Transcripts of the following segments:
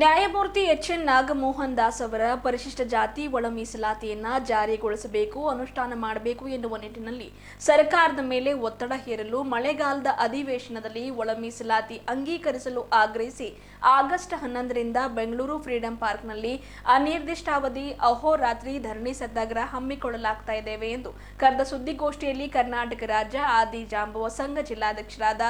ನ್ಯಾಯಮೂರ್ತಿ H N Nagamohan Das ಅವರ ಪರಿಶಿಷ್ಟ ಜಾತಿ ಒಳ ಮೀಸಲಾತಿಯನ್ನ ಜಾರಿಗೊಳಿಸಬೇಕು, ಅನುಷ್ಠಾನ ಮಾಡಬೇಕು ಎನ್ನುವ ನಿಟ್ಟಿನಲ್ಲಿ ಸರ್ಕಾರದ ಮೇಲೆ ಒತ್ತಡ ಹೇರಲು, ಮಳೆಗಾಲದ ಅಧಿವೇಶನದಲ್ಲಿ ಒಳ ಮೀಸಲಾತಿ ಅಂಗೀಕರಿಸಲು ಆಗ್ರಹಿಸಿ ಆಗಸ್ಟ್ ಹನ್ನೊಂದರಿಂದ ಬೆಂಗಳೂರು ಫ್ರೀಡಂ ಪಾರ್ಕ್ನಲ್ಲಿ ಅನಿರ್ದಿಷ್ಟಾವಧಿ ಅಹೋರಾತ್ರಿ ಧರಣಿ ಸತ್ಯಾಗ್ರಹ ಹಮ್ಮಿಕೊಳ್ಳಲಾಗ್ತಾ ಇದ್ದೇವೆ ಎಂದು ಕರೆದ ಸುದ್ದಿಗೋಷ್ಠಿಯಲ್ಲಿ ಕರ್ನಾಟಕ ರಾಜ್ಯ ಆದಿ ಜಾಂಬವ ಸಂಘ ಜಿಲ್ಲಾಧ್ಯಕ್ಷರಾದ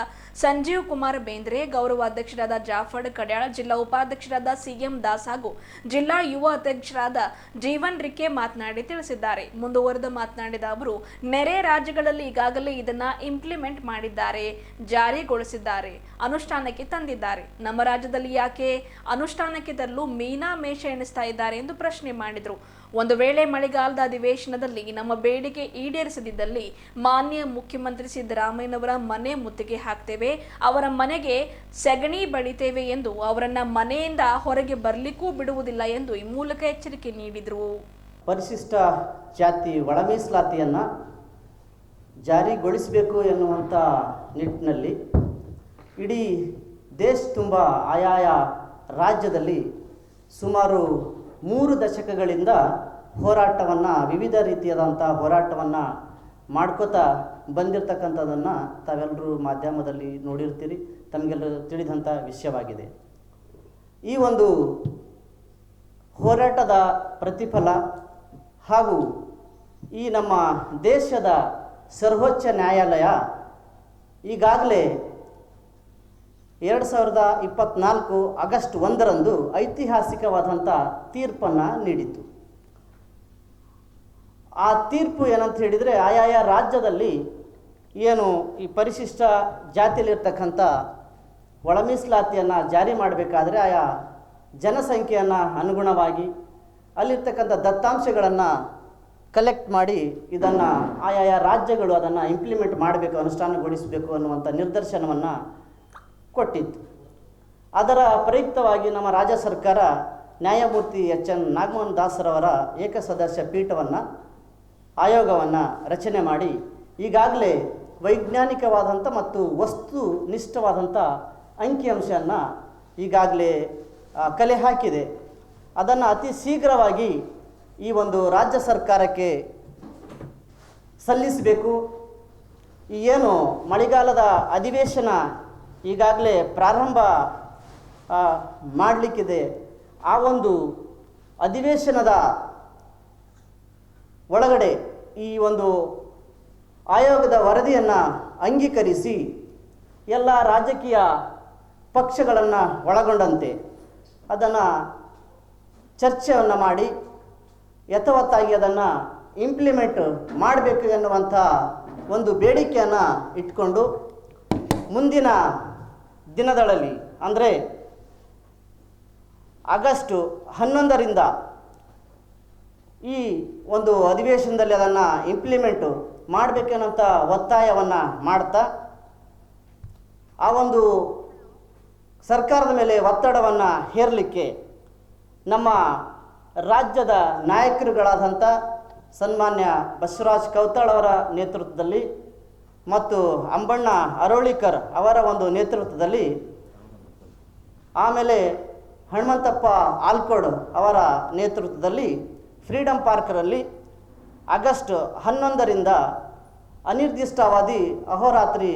ಸಂಜೀವ್ ಕುಮಾರ್ ಬೇಂದ್ರೆ ಗೌರವ ಅಧ್ಯಕ್ಷರಾದ ಜಾಫರ್ ಕಡ್ಯಾಳ, ಜಿಲ್ಲಾ ಉಪಾಧ್ಯಕ್ಷರಾದ ಸಿಎಂ ದಾಸ್ ಹಾಗೂ ಜಿಲ್ಲಾ ಯುವ ಅಧ್ಯಕ್ಷರಾದ ಜೀವನ್ ರಿಕೆ ಮಾತನಾಡಿ ತಿಳಿಸಿದ್ದಾರೆ. ಮುಂದುವರೆದು ಮಾತನಾಡಿದ ಅವರು, ನೆರೆ ರಾಜ್ಯಗಳಲ್ಲಿ ಈಗಾಗಲೇ ಇದನ್ನ ಇಂಪ್ಲಿಮೆಂಟ್ ಮಾಡಿದ್ದಾರೆ, ಜಾರಿಗೊಳಿಸಿದ್ದಾರೆ, ಅನುಷ್ಠಾನಕ್ಕೆ ತಂದಿದ್ದಾರೆ. ನಮ್ಮ ರಾಜ್ಯದಲ್ಲಿ ಯಾಕೆ ಅನುಷ್ಠಾನಕ್ಕೆ ತರಲು ಮೀನಾ ಮೇಷ ಎಣಿಸ್ತಾ ಇದ್ದಾರೆ ಎಂದು ಪ್ರಶ್ನೆ ಮಾಡಿದರು. ಒಂದು ವೇಳೆ ಮಳೆಗಾಲದ ಅಧಿವೇಶನದಲ್ಲಿ ನಮ್ಮ ಬೇಡಿಕೆ ಈಡೇರಿಸದಿದ್ದಲ್ಲಿ ಮಾನ್ಯ ಮುಖ್ಯಮಂತ್ರಿ ಸಿದ್ದರಾಮಯ್ಯನವರ ಮನೆ ಮುತ್ತಿಗೆ ಹಾಕ್ತೇವೆ. ಅವರ ಮನೆಗೆ ಸೆಗಣಿ ಬಳಿತೇವೆ ಎಂದು ಅವರನ್ನ ಮನೆಯಿಂದ ಹೊರಗೆ ಬರಲಿಕ್ಕೂ ಬಿಡುವುದಿಲ್ಲ ಎಂದು ಈ ಮೂಲಕ ಎಚ್ಚರಿಕೆ ನೀಡಿದರು. ಪರಿಶಿಷ್ಟ ಜಾತಿ ಒಳ ಜಾರಿಗೊಳಿಸಬೇಕು ಎನ್ನುವಂಥ ನಿಟ್ಟಿನಲ್ಲಿ ಇಡೀ ದೇಶ ತುಂಬ ಆಯಾಯ ರಾಜ್ಯದಲ್ಲಿ ಸುಮಾರು ಮೂರು ದಶಕಗಳಿಂದ ಹೋರಾಟವನ್ನು, ವಿವಿಧ ರೀತಿಯಾದಂಥ ಹೋರಾಟವನ್ನು ಮಾಡ್ಕೋತಾ ಬಂದಿರತಕ್ಕಂಥದ್ದನ್ನು ತಾವೆಲ್ಲರೂ ಮಾಧ್ಯಮದಲ್ಲಿ ನೋಡಿರ್ತೀರಿ. ತಮಗೆಲ್ಲರೂ ತಿಳಿದಂಥ ವಿಷಯವಾಗಿದೆ. ಈ ಒಂದು ಹೋರಾಟದ ಪ್ರತಿಫಲ ಹಾಗೂ ಈ ನಮ್ಮ ದೇಶದ ಸರ್ವೋಚ್ಚ ನ್ಯಾಯಾಲಯ ಈಗಾಗಲೇ ಎರಡು ಸಾವಿರದ ಇಪ್ಪತ್ತ್ನಾಲ್ಕು ಆಗಸ್ಟ್ ಒಂದರಂದು ಐತಿಹಾಸಿಕವಾದಂಥ ತೀರ್ಪನ್ನು ನೀಡಿತು ಆ ತೀರ್ಪು ಏನಂತ ಹೇಳಿದರೆ ಆಯಾಯ ರಾಜ್ಯದಲ್ಲಿ ಏನು ಈ ಪರಿಶಿಷ್ಟ ಜಾತಿಯಲ್ಲಿರ್ತಕ್ಕಂಥ ಒಳ ಮೀಸಲಾತಿಯನ್ನು ಜಾರಿ ಮಾಡಬೇಕಾದ್ರೆ ಆಯಾ ಜನಸಂಖ್ಯೆಯನ್ನು ಅನುಗುಣವಾಗಿ ಅಲ್ಲಿರ್ತಕ್ಕಂಥ ದತ್ತಾಂಶಗಳನ್ನು ಕಲೆಕ್ಟ್ ಮಾಡಿ ಇದನ್ನು ಆಯಾಯ ರಾಜ್ಯಗಳು ಅದನ್ನು ಇಂಪ್ಲಿಮೆಂಟ್ ಮಾಡಬೇಕು, ಅನುಷ್ಠಾನಗೊಳಿಸಬೇಕು ಅನ್ನುವಂಥ ನಿರ್ದೇಶನವನ್ನು ಕೊಟ್ಟಿತ್ತು. ಅದರ ಪ್ರಯುಕ್ತವಾಗಿ ನಮ್ಮ ರಾಜ್ಯ ಸರ್ಕಾರ ನ್ಯಾಯಮೂರ್ತಿ ಎಚ್ ಎನ್ ನಾಗಮೋಹನ್ ದಾಸರವರ ಏಕಸದಸ್ಯ ಪೀಠವನ್ನು, ಆಯೋಗವನ್ನು ರಚನೆ ಮಾಡಿ ಈಗಾಗಲೇ ವೈಜ್ಞಾನಿಕವಾದಂಥ ಮತ್ತು ವಸ್ತು ನಿಷ್ಠವಾದಂಥ ಅಂಕಿಅಂಶವನ್ನು ಈಗಾಗಲೇ ಕಲೆ ಹಾಕಿದೆ. ಅದನ್ನು ಅತಿ ಶೀಘ್ರವಾಗಿ ಈ ಒಂದು ರಾಜ್ಯ ಸರ್ಕಾರಕ್ಕೆ ಸಲ್ಲಿಸಬೇಕು. ಈ ಏನು ಮಳೆಗಾಲದ ಅಧಿವೇಶನ ಈಗಾಗಲೇ ಪ್ರಾರಂಭ ಮಾಡಲಿಕ್ಕಿದೆ. ಆ ಒಂದು ಅಧಿವೇಶನದ ಒಳಗಡೆ ಈ ಒಂದು ಆಯೋಗದ ವರದಿಯನ್ನು ಅಂಗೀಕರಿಸಿ ಎಲ್ಲ ರಾಜಕೀಯ ಪಕ್ಷಗಳನ್ನು ಒಳಗೊಂಡಂತೆ ಅದನ್ನು ಚರ್ಚೆಯನ್ನು ಮಾಡಿ ಯಥವತ್ತಾಗಿ ಅದನ್ನು ಇಂಪ್ಲಿಮೆಂಟ್ ಮಾಡಬೇಕು ಎನ್ನುವಂಥ ಒಂದು ಬೇಡಿಕೆಯನ್ನು ಇಟ್ಕೊಂಡು ಮುಂದಿನ ದಿನಗಳಲ್ಲಿ ಅಂದರೆ ಆಗಸ್ಟು ಹನ್ನೊಂದರಿಂದ ಈ ಒಂದು ಅಧಿವೇಶನದಲ್ಲಿ ಅದನ್ನು ಇಂಪ್ಲಿಮೆಂಟು ಮಾಡಬೇಕನ್ನೋಂಥ ಒತ್ತಾಯವನ್ನು ಮಾಡ್ತಾ, ಆ ಒಂದು ಸರ್ಕಾರದ ಮೇಲೆ ಒತ್ತಡವನ್ನು ಹೇರಲಿಕ್ಕೆ ನಮ್ಮ ರಾಜ್ಯದ ನಾಯಕರುಗಳಾದಂಥ ಸನ್ಮಾನ್ಯ ಬಸವರಾಜ್ ಕೌತಾಳ್ ಅವರ ನೇತೃತ್ವದಲ್ಲಿ ಮತ್ತು ಅಂಬಣ್ಣ ಅರೋಳಿಕರ್ ಅವರ ಒಂದು ನೇತೃತ್ವದಲ್ಲಿ ಆಮೇಲೆ ಹನುಮಂತಪ್ಪ ಆಲ್ಕೋಡ್ ಅವರ ನೇತೃತ್ವದಲ್ಲಿ ಫ್ರೀಡಂ ಪಾರ್ಕರಲ್ಲಿ ಆಗಸ್ಟ್ ಹನ್ನೊಂದರಿಂದ ಅನಿರ್ದಿಷ್ಟಾವಧಿ ಅಹೋರಾತ್ರಿ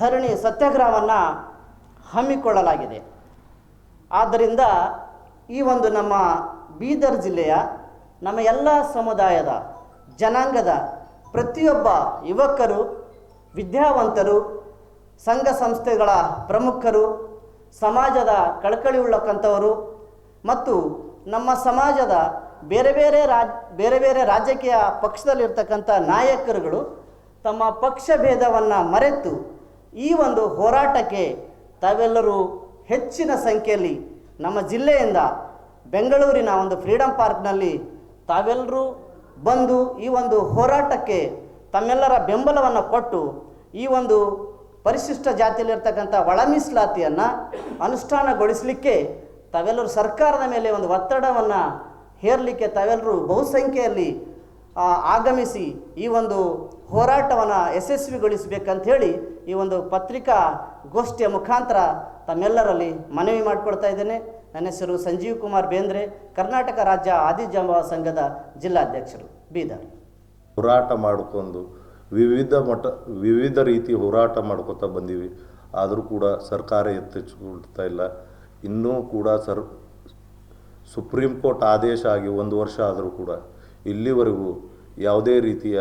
ಧರಣಿ ಸತ್ಯಾಗ್ರಹವನ್ನು ಹಮ್ಮಿಕೊಳ್ಳಲಾಗಿದೆ. ಆದ್ದರಿಂದ ಈ ಒಂದು ನಮ್ಮ ಬೀದರ್ ಜಿಲ್ಲೆಯ ನಮ್ಮ ಎಲ್ಲ ಸಮುದಾಯದ ಜನಾಂಗದ ಪ್ರತಿಯೊಬ್ಬ ಯುವಕರು, ವಿದ್ಯಾವಂತರು, ಸಂಘ ಸಂಸ್ಥೆಗಳ ಪ್ರಮುಖರು, ಸಮಾಜದ ಕಳಕಳಿ ಉಳ್ಳಕ್ಕಂಥವರು ಮತ್ತು ನಮ್ಮ ಸಮಾಜದ ಬೇರೆ ಬೇರೆ ರಾಜ್ ಬೇರೆ ಬೇರೆ ರಾಜಕೀಯ ಪಕ್ಷದಲ್ಲಿರ್ತಕ್ಕಂಥ ನಾಯಕರುಗಳು ತಮ್ಮ ಪಕ್ಷ ಭೇದವನ್ನು ಮರೆತು ಈ ಒಂದು ಹೋರಾಟಕ್ಕೆ ತಾವೆಲ್ಲರೂ ಹೆಚ್ಚಿನ ಸಂಖ್ಯೆಯಲ್ಲಿ ನಮ್ಮ ಜಿಲ್ಲೆಯಿಂದ ಬೆಂಗಳೂರಿನ ಒಂದು ಫ್ರೀಡಂ ಪಾರ್ಕ್ನಲ್ಲಿ ತಾವೆಲ್ಲರೂ ಬಂದು ಈ ಒಂದು ಹೋರಾಟಕ್ಕೆ ತಮ್ಮೆಲ್ಲರ ಬೆಂಬಲವನ್ನು ಕೊಟ್ಟು ಈ ಒಂದು ಪರಿಶಿಷ್ಟ ಜಾತಿಯಲ್ಲಿರ್ತಕ್ಕಂಥ ಒಳ ಮೀಸಲಾತಿಯನ್ನು ಅನುಷ್ಠಾನಗೊಳಿಸಲಿಕ್ಕೆ ತಾವೆಲ್ಲರೂ ಸರ್ಕಾರದ ಮೇಲೆ ಒಂದು ಒತ್ತಡವನ್ನು ಹೇರಲಿಕ್ಕೆ ತಾವೆಲ್ಲರೂ ಬಹುಸಂಖ್ಯೆಯಲ್ಲಿ ಆಗಮಿಸಿ ಈ ಒಂದು ಹೋರಾಟವನ್ನು ಯಶಸ್ವಿಗೊಳಿಸಬೇಕಂತ ಹೇಳಿ ಈ ಒಂದು ಪತ್ರಿಕಾ ಗೋಷ್ಠಿಯ ಮುಖಾಂತರ ತಮ್ಮೆಲ್ಲರಲ್ಲಿ ಮನವಿ ಮಾಡಿಕೊಡ್ತಾ ಇದ್ದೇನೆ. ನನ್ನ ಹೆಸರು ಸಂಜೀವ್ ಕುಮಾರ್ ಬೇಂದ್ರೆ, ಕರ್ನಾಟಕ ರಾಜ್ಯ ಆದಿಜಾಂಬವ ಸಂಘದ ಜಿಲ್ಲಾಧ್ಯಕ್ಷರು, ಬೀದರ್. ಹೋರಾಟ ಮಾಡಿಕೊಂಡು ವಿವಿಧ ಮಟ್ಟ, ವಿವಿಧ ರೀತಿ ಹೋರಾಟ ಮಾಡ್ಕೊತಾ ಬಂದೀವಿ. ಆದರೂ ಕೂಡ ಸರ್ಕಾರ ಎತ್ತೆಚ್ಚಿಕೊಳ್ತಾ ಇಲ್ಲ. ಇನ್ನೂ ಕೂಡ ಸರ್, ಸುಪ್ರೀಂ ಕೋರ್ಟ್ ಆದೇಶ ಆಗಿ ಒಂದು ವರ್ಷ ಆದರೂ ಕೂಡ ಇಲ್ಲಿವರೆಗೂ ಯಾವುದೇ ರೀತಿಯ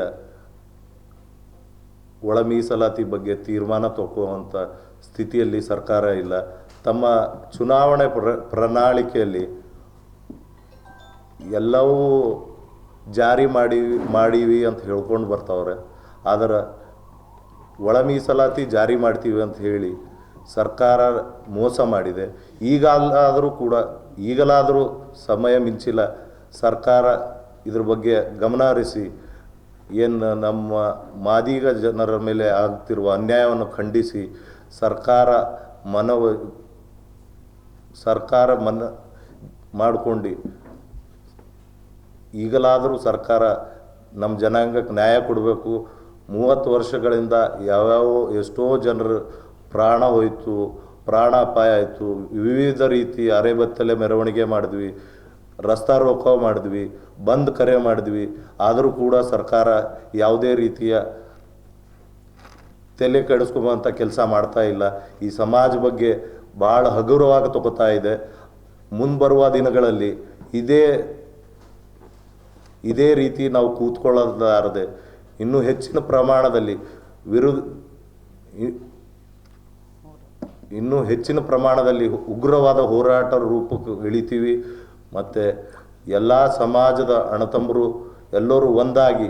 ಒಳ ಮೀಸಲಾತಿ ಬಗ್ಗೆ ತೀರ್ಮಾನ ತಗೊಳ್ಳುವಂಥ ಸ್ಥಿತಿಯಲ್ಲಿ ಸರ್ಕಾರ ಇಲ್ಲ. ತಮ್ಮ ಚುನಾವಣೆ ಪ್ರ, ಪ್ರಣಾಳಿಕೆಯಲ್ಲಿ ಎಲ್ಲವೂ ಜಾರಿ ಮಾಡಿ, ಮಾಡೀವಿ ಅಂತ ಹೇಳ್ಕೊಂಡು ಬರ್ತಾವ್ರೆ. ಆದರೆ ಒಳ ಮೀಸಲಾತಿ ಜಾರಿ ಮಾಡ್ತೀವಿ ಅಂತ ಹೇಳಿ ಸರ್ಕಾರ ಮೋಸ ಮಾಡಿದೆ. ಈಗಲಾದರೂ ಕೂಡ, ಈಗಲಾದರೂ ಸಮಯ ಮಿಂಚಿಲ್ಲ. ಸರ್ಕಾರ ಇದ್ರ ಬಗ್ಗೆ ಗಮನ ಹರಿಸಿ ಏನು ನಮ್ಮ ಮಾದಿಗ ಜನರ ಮೇಲೆ ಆಗ್ತಿರುವ ಅನ್ಯಾಯವನ್ನು ಖಂಡಿಸಿ ಸರ್ಕಾರ ಮನವ ಸರ್ಕಾರ ಮನ್ನ ಮಾಡಿಕೊಂಡು ಈಗಲಾದರೂ ಸರ್ಕಾರ ನಮ್ಮ ಜನಾಂಗಕ್ಕೆ ನ್ಯಾಯ ಕೊಡಬೇಕು. ಮೂವತ್ತು ವರ್ಷಗಳಿಂದ ಯಾವ್ಯಾವ ಎಷ್ಟೋ ಜನರು ಪ್ರಾಣ ಹೋಯಿತು, ಪ್ರಾಣಾಪಾಯ ಆಯಿತು. ವಿವಿಧ ರೀತಿ ಅರೆಬತ್ತಲೆ ಮೆರವಣಿಗೆ ಮಾಡಿದ್ವಿ. ರಸ್ತಾ ರೋಕೋ ಮಾಡಿದ್ವಿ. ಬಂದ್ ಕರೆ ಮಾಡಿದ್ವಿ. ಆದರೂ ಕೂಡ ಸರ್ಕಾರ ಯಾವುದೇ ರೀತಿಯ ತಲೆ ಕೆಡಿಸ್ಕೊಂಬಂಥ ಕೆಲಸ ಮಾಡ್ತಾ ಇಲ್ಲ. ಈ ಸಮಾಜ ಬಗ್ಗೆ ಭಾಳ ಹಗುರವಾಗಿ ತಗೋತಾ ಇದೆ. ಮುಂಬರುವ ದಿನಗಳಲ್ಲಿ ಇದೇ ಇದೇ ರೀತಿ ನಾವು ಕೂತ್ಕೊಳ್ಳಲಾರದೆ ಇನ್ನೂ ಹೆಚ್ಚಿನ ಪ್ರಮಾಣದಲ್ಲಿ ವಿರುದ್ಧ ಇನ್ನೂ ಹೆಚ್ಚಿನ ಪ್ರಮಾಣದಲ್ಲಿ ಉಗ್ರವಾದ ಹೋರಾಟ ರೂಪಕ್ಕೆ ಇಳಿತೀವಿ. ಮತ್ತು ಎಲ್ಲ ಸಮಾಜದ ಅಣತಂಬರು ಎಲ್ಲರೂ ಒಂದಾಗಿ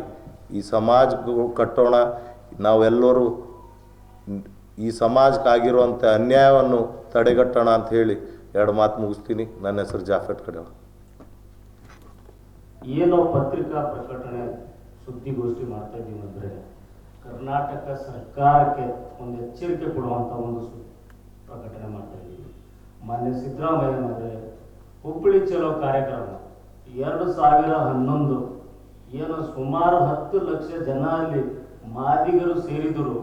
ಈ ಸಮಾಜ ಕಟ್ಟೋಣ. ನಾವೆಲ್ಲರೂ ಈ ಸಮಾಜಕ್ಕಾಗಿರುವಂಥ ಅನ್ಯಾಯವನ್ನು ತಡೆಗಟ್ಟೋಣ ಅಂತ ಹೇಳಿ ಎರಡು ಮಾತು ಮುಗಿಸ್ತೀನಿ. ನನ್ನ ಹೆಸರು ಜಾಫೆಟ್ ಕಡೆ ಏನೋ ಪತ್ರಿಕಾ ಪ್ರಕಟಣೆ ಸುದ್ದಿಗೋಷ್ಠಿ ಮಾಡ್ತಾ ಇದ್ದೀವಿ ಅಂದರೆ ಕರ್ನಾಟಕ ಸರ್ಕಾರಕ್ಕೆ ಒಂದು ಎಚ್ಚರಿಕೆ ಕೊಡುವಂಥ ಒಂದು ಪ್ರಕಟಣೆ ಮಾಡ್ತಾ ಇದ್ದೀವಿ ಮಾನ್ಯ ಸಿದ್ದರಾಮಯ್ಯನವರೇ ಹುಬ್ಬಳ್ಳಿ ಚಲೋ ಕಾರ್ಯಕ್ರಮ. ಎರಡು ಸಾವಿರ ಹನ್ನೊಂದು, ಏನು ಸುಮಾರು ಹತ್ತು ಲಕ್ಷ ಜನ ಅಲ್ಲಿ ಮಾದಿಗರು ಸೇರಿದರು.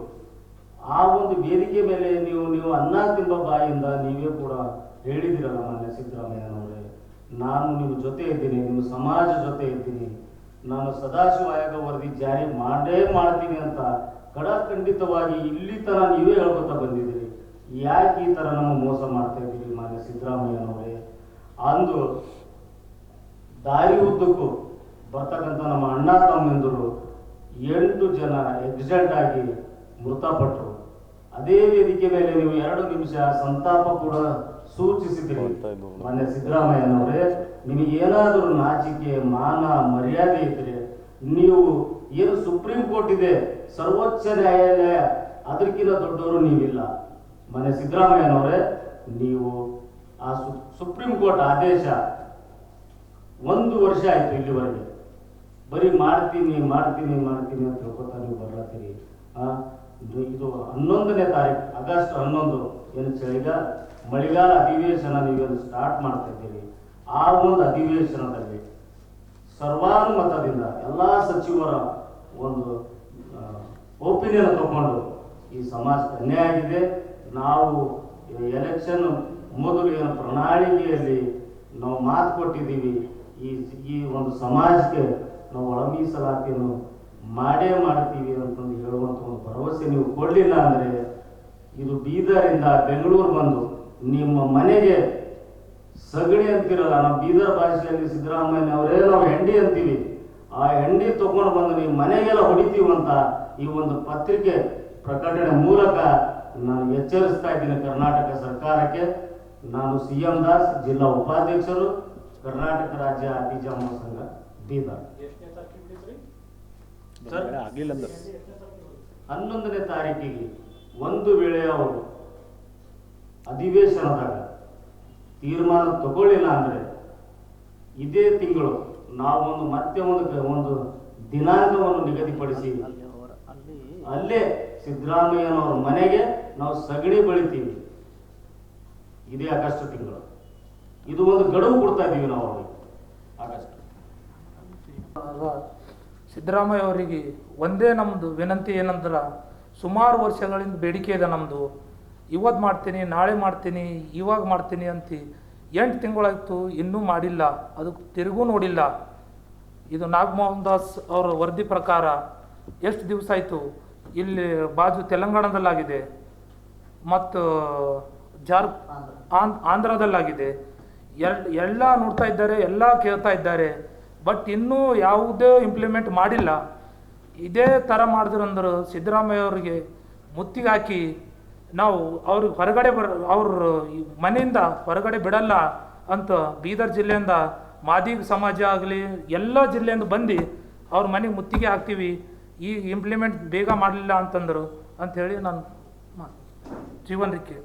ಆ ಒಂದು ವೇದಿಕೆ ಮೇಲೆ ನೀವು ನೀವು ಅನ್ನ ತಿಂಬ ಬಾಯಿಂದ ನೀವೇ ಕೂಡ ಹೇಳಿದಿರಲ್ಲ ಮಾನ್ಯ ಸಿದ್ದರಾಮಯ್ಯನವರೇ. ನಾನು ನಿಮ್ಮ ಜೊತೆ ಇದ್ದೀನಿ, ನಿಮ್ಮ ಸಮಾಜ ಜೊತೆ ಇದ್ದೀನಿ. ನಾನು ಸದಾಶಿವ ಆಯೋಗ ವರದಿ ಜಾರಿ ಮಾಡೇ ಮಾಡ್ತೀನಿ ಅಂತ ಕಡಖಂಡಿತವಾಗಿ ಇಲ್ಲಿ ತರ ನೀವೇ ಹೇಳ್ಕೊತಾ ಬಂದಿದ್ದೀರಿ. ಯಾಕೆ ಈ ತರ ನಮ್ಮ ಮೋಸ ಮಾಡ್ತಾ ಇದ್ದೀರಿ ಮಾನ್ಯ ಸಿದ್ದರಾಮಯ್ಯನವರೇ? ಅಂದು ದಾರಿ ಉದ್ದಕ್ಕೂ ಬರ್ತಕ್ಕಂಥ ನಮ್ಮ ಅಣ್ಣ ತಮ್ಮಂದರು ಎಂಟು ಜನ ಎಕ್ಸಿಡೆಂಟ್ ಆಗಿ ಮೃತಪಟ್ಟರು ಅದೇ ವೇದಿಕೆ ಮೇಲೆ ನೀವು ಎರಡು ನಿಮಿಷ ಸಂತಾಪ ಕೂಡ ಸೂಚಿಸಿದ್ರಿ ಮನೆ ಸಿದ್ದರಾಮಯ್ಯನವರೇ ನಿಮಗೆ ಏನಾದರೂ ನಾಚಿಕೆ ಮಾನ ಮರ್ಯಾದೆ ಇದ್ರೆ ನೀವು ಏನು ಸುಪ್ರೀಂ ಕೋರ್ಟ್ ಇದೆ ಸರ್ವೋಚ್ಚ ನ್ಯಾಯಾಲಯ ಅದಕ್ಕಿಂತ ದೊಡ್ಡವರು ನೀವಿಲ್ಲ. ಮನೆ ಸಿದ್ದರಾಮಯ್ಯನವರೇ ನೀವು ಆ ಸುಪ್ರೀಂ ಕೋರ್ಟ್ ಆದೇಶ ಒಂದು ವರ್ಷ ಆಯ್ತು ಇಲ್ಲಿವರೆಗೆ. ಬರೀ ಮಾಡ್ತೀನಿ ಮಾಡ್ತೀನಿ ಮಾಡ್ತೀನಿ ಅಂತ ಹೇಳ್ಕೊತಾ ನೀವು ಬರ್ಲತ್ತೀರಿ ಇದು ಹನ್ನೊಂದನೇ ತಾರೀಕು, ಆಗಸ್ಟ್ ಹನ್ನೊಂದು ಏನು ಚಳಿಗಾಲ, ಮಳೆಗಾಲ ಅಧಿವೇಶನ ನೀವೇನು ಸ್ಟಾರ್ಟ್ ಮಾಡ್ತಾ ಇದ್ದೀರಿ. ಆ ಒಂದು ಅಧಿವೇಶನದಲ್ಲಿ ಸರ್ವಾನುಮತದಿಂದ ಎಲ್ಲ ಸಚಿವರ ಒಂದು ಒಪಿನಿಯನ್ ತಗೊಂಡು ಈ ಸಮಾಜ ಅನ್ಯಾಯ ಆಗಿದೆ. ನಾವು ಎಲೆಕ್ಷನ್ ಮೊದಲು ಏನು ಪ್ರಣಾಳಿಕೆಯಲ್ಲಿ ನಾವು ಮಾತು ಕೊಟ್ಟಿದ್ದೀವಿ. ಈ ಈ ಒಂದು ಸಮಾಜಕ್ಕೆ ನಾವು ಒಳ ಮೀಸಲಾತಿಯನ್ನು ಮಾಡೇ ಮಾಡ್ತೀವಿ ಅಂತಂದು ಹೇಳುವಂಥ ಒಂದು ಭರವಸೆ ನೀವು ಕೊಡಲಿಲ್ಲ ಅಂದರೆ ಇದು ಬೀದರಿಂದ ಬೆಂಗಳೂರು ಬಂದು ನಿಮ್ಮ ಮನೆಗೆ ಸಗಣಿ ಅಂತಿರಲ್ಲ, ನಾವು ಬೀದರ್ ಭಾಷೆಯಲ್ಲಿ ಸಿದ್ದರಾಮಯ್ಯ ಅವರೇ ನಾವು ಹೆಂಡಿ ಅಂತೀವಿ. ಆ ಹೆಂಡಿ ತಗೊಂಡು ಬಂದು ನೀವು ಮನೆಗೆಲ್ಲ ಹೊಡಿತೀವಂತ ಈ ಒಂದು ಪತ್ರಿಕೆ ಪ್ರಕಟಣೆ ಮೂಲಕ ನಾನು ಎಚ್ಚರಿಸ್ತಾ ಇದ್ದೀನಿ ಕರ್ನಾಟಕ ಸರ್ಕಾರಕ್ಕೆ. ನಾನು ಸಿ ಎಂ ದಾಸ್, ಜಿಲ್ಲಾ ಉಪಾಧ್ಯಕ್ಷರು ಕರ್ನಾಟಕ ರಾಜ್ಯ ಬೀಜ ಸಂಘ ಬೀದರ್ ಸರ್ ಹನ್ನೊಂದನೇ ತಾರೀಕಿಗೆ ಒಂದು ವೇಳೆ ಅವರು ಅಧಿವೇಶನದಾಗ ತೀರ್ಮಾನ ತಗೊಳ್ಳಿಲ್ಲ ಅಂದ್ರೆ ಇದೇ ತಿಂಗಳು ನಾವೊಂದು ಮತ್ತೆ ಒಂದು ಕ- ಒಂದು ದಿನಾಂಕವನ್ನು ನಿಗದಿಪಡಿಸಿ ಅಲ್ಲೇ ಸಿದ್ದರಾಮಯ್ಯನವರ ಮನೆಗೆ ನಾವು ಸಗಣಿ ಬೆಳಿತೀವಿ. ಇದೇ ಆಗಸ್ಟ್ ತಿಂಗಳು. ಇದು ಒಂದು ಗಡುವು ಕೊಡ್ತಾ ಇದ್ದೀವಿ ನಾವು ಅವ್ರಿಗೆ. ಆಗಸ್ಟ್ ಸಿದ್ದರಾಮಯ್ಯ ಅವರಿಗೆ ಒಂದೇ ನಮ್ಮದು ವಿನಂತಿ ಏನಂದ್ರೆ ಸುಮಾರು ವರ್ಷಗಳಿಂದ ಬೇಡಿಕೆ ಇದೆ ನಮ್ಮದು ಇವತ್ತು ಮಾಡ್ತೀನಿ ನಾಳೆ ಮಾಡ್ತೀನಿ ಇವಾಗ ಮಾಡ್ತೀನಿ ಅಂತ ಎಂಟು ತಿಂಗಳಾಯ್ತು ಇನ್ನೂ ಮಾಡಿಲ್ಲ ಅದಕ್ಕೆ ತಿರುಗೂ ನೋಡಿಲ್ಲ. ಇದು ನಾಗಮೋಹನ್ ದಾಸ್ ಅವರ ವರದಿ ಪ್ರಕಾರ ಎಷ್ಟು ದಿವಸ ಆಯಿತು? ಇಲ್ಲಿ ಬಾಜು ತೆಲಂಗಾಣದಲ್ಲಾಗಿದೆ. ಮತ್ತು ಜಾರ್ ಆಂಧ್ರ ಆಂಧ್ರದಲ್ಲಾಗಿದೆ. ಎಲ್ ಎಲ್ಲ ನೋಡ್ತಾ ಇದ್ದಾರೆ, ಎಲ್ಲ ಕೇಳ್ತಾ ಇದ್ದಾರೆ, ಬಟ್ ಇನ್ನೂ ಯಾವುದೇ ಇಂಪ್ಲಿಮೆಂಟ್ ಮಾಡಿಲ್ಲ. ಇದೇ ಥರ ಮಾಡಿದ್ರಂದ್ರೆ ಸಿದ್ದರಾಮಯ್ಯ ಅವರಿಗೆ ಮುತ್ತಿಗೆ ಹಾಕಿ ನಾವು ಅವ್ರಿಗೆ ಹೊರಗಡೆ ಬರ, ಅವ್ರ ಮನೆಯಿಂದ ಹೊರಗಡೆ ಬಿಡಲ್ಲ ಅಂತ ಬೀದರ್ ಜಿಲ್ಲೆಯಿಂದ ಮಾದಿಗ ಸಮಾಜ ಆಗಲಿ, ಎಲ್ಲ ಜಿಲ್ಲೆಯಿಂದ ಬಂದು ಅವ್ರ ಮನೆಗೆ ಮುತ್ತಿಗೆ ಹಾಕ್ತೀವಿ, ಈ ಇಂಪ್ಲಿಮೆಂಟ್ ಬೇಗ ಮಾಡಲಿಲ್ಲ ಅಂತಂದರು ಅಂಥೇಳಿ ನಾನು ಜೀವನಕ್ಕೆ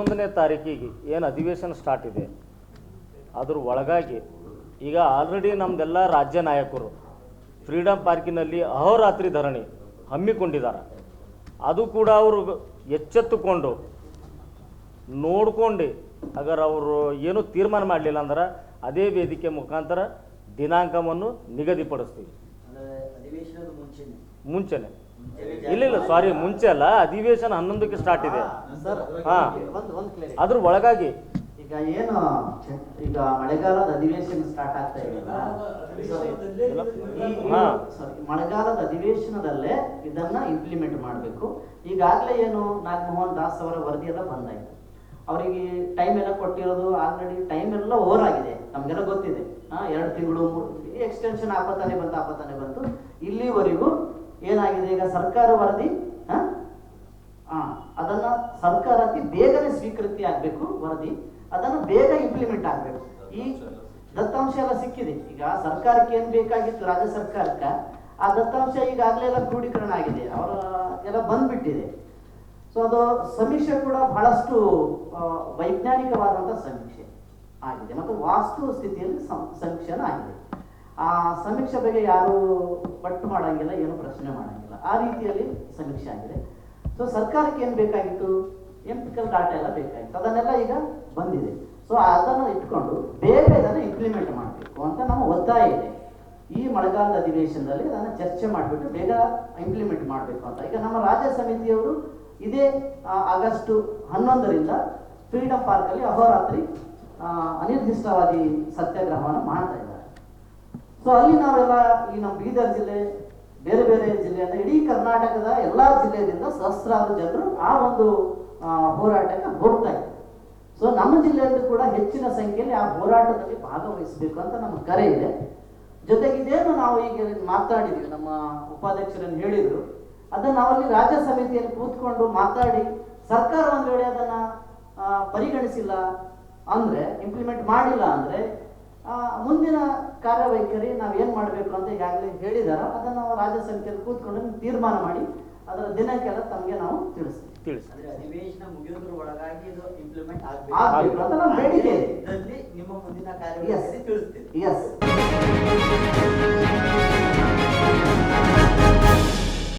ಒಂದನೇ ತಾರೀಕಿಗೆ ಏನು ಅಧಿವೇಶನ ಸ್ಟಾರ್ಟ್ ಇದೆ ಅದ್ರ ಒಳಗಾಗಿ ಈಗ ಆಲ್ರೆಡಿ ನಮ್ದೆಲ್ಲ ರಾಜ್ಯ ನಾಯಕರು ಫ್ರೀಡಮ್ ಪಾರ್ಕಿನಲ್ಲಿ ಅಹೋರಾತ್ರಿ ಧರಣಿ ಹಮ್ಮಿಕೊಂಡಿದ್ದಾರೆ ಅದು ಕೂಡ ಅವರು ಎಚ್ಚೆತ್ತುಕೊಂಡು ನೋಡ್ಕೊಂಡು ಅಗರ್ ಅವರು ಏನು ತೀರ್ಮಾನ ಮಾಡಲಿಲ್ಲ ಅಂದ್ರೆ ಅದೇ ವೇದಿಕೆ ಮುಖಾಂತರ ದಿನಾಂಕವನ್ನು ನಿಗದಿಪಡಿಸ್ತೀವಿ. ಮುಂಚೆನೆ. ಇಲ್ಲ ಇಲ್ಲ ಸಾರಿ ಮುಂಚೆ ಅಲ್ಲ ಅಧಿವೇಶನ ಹನ್ನೊಂದಕ್ಕೆ ಸ್ಟಾರ್ಟ್ ಇದೆ. ಹಾ. ಅದ್ರ ಒಳಗಾಗಿ. ಈಗ ಏನು ಈಗ ಮಳೆಗಾಲದ ಅಧಿವೇಶನ ಸ್ಟಾರ್ಟ್ ಆಗ್ತಾ ಹಾ. ಮಳೆಗಾಲದ ಅಧಿವೇಶನದಲ್ಲೇ ಇದನ್ನ ಇಂಪ್ಲಿಮೆಂಟ್ ಮಾಡಬೇಕು. ಈಗಾಗಲೇ ಏನು ನಾಗಮೋಹನ್ ದಾಸ್ ಅವರ ವರದಿ ಎಲ್ಲ ಬಂದಾಯ್ತು. ಅವರಿಗೆ ಟೈಮ್ ಎಲ್ಲ ಕೊಟ್ಟಿರೋದು ಆಲ್ರೆಡಿ ಟೈಮ್ ಎಲ್ಲ ಓವರ್ ಆಗಿದೆ. ನಮ್ಗೆಲ್ಲ ಗೊತ್ತಿದೆ. ಹಾ ಎರಡು ತಿಂಗಳು ಎಕ್ಸ್ಟೆನ್ಷನ್ ಆಪತ್ತಾನೆ ಬಂತು ಆಪತ್ತಾನೆ ಬಂತು. ಇಲ್ಲಿವರೆಗೂ ಏನಾಗಿದೆ? ಈಗ ಸರ್ಕಾರ ವರದಿ ಅದನ್ನ ಸರ್ಕಾರ ಅತಿ ಬೇಗನೆ ಸ್ವೀಕೃತಿ ಆಗ್ಬೇಕು, ವರದಿ. ಅದನ್ನ ಬೇಗ ಇಂಪ್ಲಿಮೆಂಟ್ ಆಗ್ಬೇಕು. ಈ ದತ್ತಾಂಶ ಎಲ್ಲ ಸಿಕ್ಕಿದೆ. ಈಗ ಸರ್ಕಾರಕ್ಕೆ ಏನ್ ಬೇಕಾಗಿತ್ತು? ರಾಜ್ಯ ಸರ್ಕಾರಕ್ಕೆ. ಆ ದತ್ತಾಂಶ ಈಗಾಗಲೇ ಎಲ್ಲ ಕ್ರೋಢೀಕರಣ ಆಗಿದೆ. ಅವರ ಎಲ್ಲ ಬಂದ್ಬಿಟ್ಟಿದೆ. ಸೊ ಅದು ಸಮೀಕ್ಷೆ ಕೂಡ ಬಹಳಷ್ಟು ವೈಜ್ಞಾನಿಕವಾದಂತ ಸಮೀಕ್ಷೆ ಆಗಿದೆ. ಮತ್ತು ವಾಸ್ತು ಸ್ಥಿತಿಯಲ್ಲಿ ಸಮೀಕ್ಷೆ ಸಮೀಕ್ಷೆನೂ ಆಗಿದೆ. ಆ ಸಮೀಕ್ಷೆ ಬಗ್ಗೆ ಯಾರು ಪಟ್ಟು ಮಾಡಂಗಿಲ್ಲ, ಏನು ಪ್ರಶ್ನೆ ಮಾಡಂಗಿಲ್ಲ. ಆ ರೀತಿಯಲ್ಲಿ ಸಮೀಕ್ಷೆ ಆಗಿದೆ. ಸೊ ಸರ್ಕಾರಕ್ಕೆ ಏನು ಬೇಕಾಗಿತ್ತು? ಎಂಪಿಕಲ್ ಡಾಟಾ ಎಲ್ಲ ಬೇಕಾಗಿತ್ತು. ಅದನ್ನೆಲ್ಲ ಈಗ ಬಂದಿದೆ. ಸೊ ಅದನ್ನು ಇಟ್ಕೊಂಡು ಬೇರೆ ಅದನ್ನು ಇಂಪ್ಲಿಮೆಂಟ್ ಮಾಡಬೇಕು ಅಂತ ನಮ್ಮ ಒತ್ತಾಯ ಇದೆ. ಈ ಮಳೆಗಾಲದ ಅಧಿವೇಶನದಲ್ಲಿ ಅದನ್ನು ಚರ್ಚೆ ಮಾಡಿಬಿಟ್ಟು ಬೇಗ ಇಂಪ್ಲಿಮೆಂಟ್ ಮಾಡಬೇಕು ಅಂತ. ಈಗ ನಮ್ಮ ರಾಜ್ಯ ಸಮಿತಿಯವರು ಇದೇ ಆಗಸ್ಟ್ ಹನ್ನೊಂದರಿಂದ ಫ್ರೀಡಮ್ ಪಾರ್ಕಲ್ಲಿ ಅಹೋರಾತ್ರಿ ಅನಿರ್ದಿಷ್ಟವಾದಿ ಸತ್ಯಾಗ್ರಹವನ್ನು ಮಾಡ್ತಾ ಇದ್ದಾರೆ. ಸೊ ಅಲ್ಲಿ ನಾವೆಲ್ಲ ಈ ನಮ್ಮ ಬೀದರ್ ಜಿಲ್ಲೆ, ಬೇರೆ ಬೇರೆ ಜಿಲ್ಲೆ ಅಂದ್ರೆ ಇಡೀ ಕರ್ನಾಟಕದ ಎಲ್ಲಾ ಜಿಲ್ಲೆಯಿಂದ ಸಹಸ್ರಾರು ಜನರು ಆ ಒಂದು ಹೋರಾಟಕ್ಕೆ ಹೋಗ್ತಾ ಇದ್ದಾರೆ. ಸೊ ನಮ್ಮ ಜಿಲ್ಲೆಯಲ್ಲೂ ಕೂಡ ಹೆಚ್ಚಿನ ಸಂಖ್ಯೆಯಲ್ಲಿ ಆ ಹೋರಾಟದಲ್ಲಿ ಭಾಗವಹಿಸಬೇಕು ಅಂತ ನಮ್ಮ ಕರೆ ಇದೆ. ಜೊತೆಗೆ ಇದೇನು ನಾವು ಈಗ ಮಾತಾಡಿದ್ವಿ, ನಮ್ಮ ಉಪಾಧ್ಯಕ್ಷರನ್ನು ಹೇಳಿದ್ರು. ಅದನ್ನ ನಾವಲ್ಲಿ ರಾಜ್ಯ ಸಮಿತಿಯಲ್ಲಿ ಕೂತ್ಕೊಂಡು ಮಾತಾಡಿ, ಸರ್ಕಾರ ಒಂದು ವೇಳೆ ಅದನ್ನ ಪರಿಗಣಿಸಿಲ್ಲ ಅಂದ್ರೆ ಇಂಪ್ಲಿಮೆಂಟ್ ಮಾಡಿಲ್ಲ ಅಂದ್ರೆ ಮುಂದಿನ ಕಾರ್ಯವೈಖರಿ ನಾವು ಏನ್ ಮಾಡಬೇಕು ಅಂತ ಈಗಾಗಲೇ ಹೇಳಿದಾರ. ಅದನ್ನ ನಾವು ರಾಜ್ಯ ಸಮಿತಿಯಲ್ಲಿ ಕೂತ್ಕೊಂಡು ತೀರ್ಮಾನ ಮಾಡಿ ಅದರ ದಿನಕ್ಕೆಲ್ಲ ತಮಗೆ ನಾವು ತಿಳಿಸ್ತೀವಿ. ತಿಳಿಸಿ ಅಂದ್ರೆ ಅಧಿವೇಶನ ಮುಗಿಯೋದ್ರ ಒಳಗಾಗಿ ಇದು ಇಂಪ್ಲಿಮೆಂಟ್ ಆಗಬೇಕು. ಅಂತ ನಮ್ಮ ಬೇಡಿಕೆ ಇದೆ. ಇದ್ರಲ್ಲಿ ನಿಮ್ಮ ಮುಂದಿನ ಕಾರ್ಯವೈಖರಿ ತಿಳಿಸ್ತೀವಿ. ಎಸ್